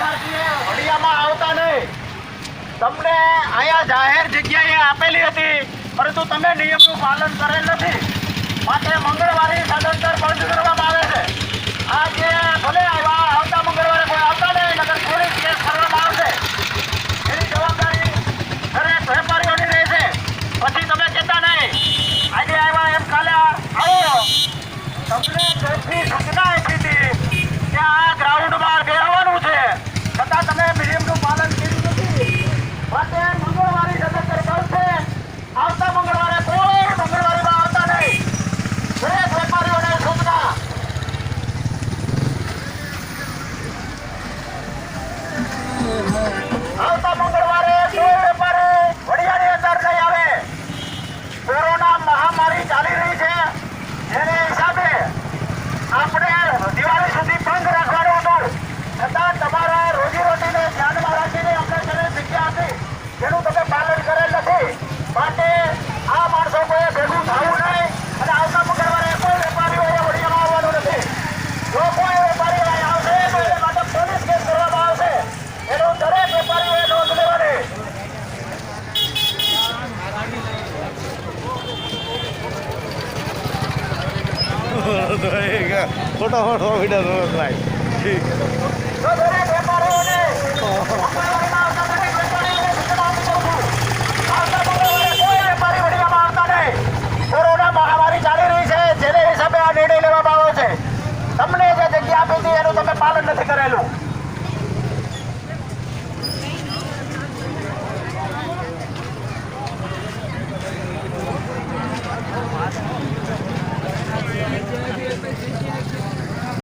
ફળિયામાં આવતા નહીં. તમને અહીંયા જાહેર જગ્યાએ આપેલી હતી, પરંતુ તમે નિયમનું પાલન કરેલ નથી. માટે મંગળવારે સદંતર બંધ કરવામાં આવે છે. આ જે Yeah. તો એક ખોટો ખોટો વીડિયો તો ભાઈ ઠીક. કોરોના મહામારી ચાલી રહી છે જેને હિસાબે આ નિર્ણય લેવામાં આવ્યો છે તમને જે જગ્યા આપી હતી એનું તમે પાલન નથી કરેલું